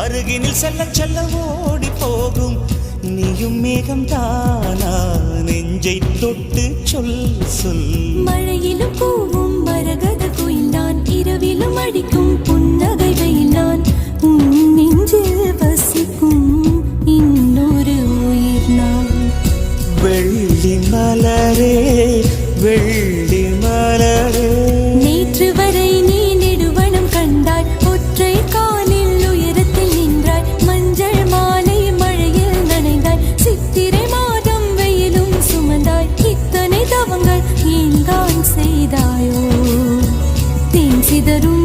அருகினில் செல்ல செல்ல ஓடி போகும். நீயும் மேகம் தானா நெஞ்சை தொட்டு சொல் சொல். மழையிலும் பூவும் மரகத குயில் நான் இரவிலும் அடிக்கும் வெள்ளி மலரே வெள்ளி மலரே. நேற்று வரை நீ நெடுவனம் கண்டாய் ஒற்றை காலில் உயரத்தில் நின்றாய் மஞ்சள் மாலை மழையில் நனைந்தாய் சித்திரை மாதம் வெயிலும் சுமந்தாய் இத்தனை தவங்கள் ஏன் செய்தாயோ? தேன் சிதறும்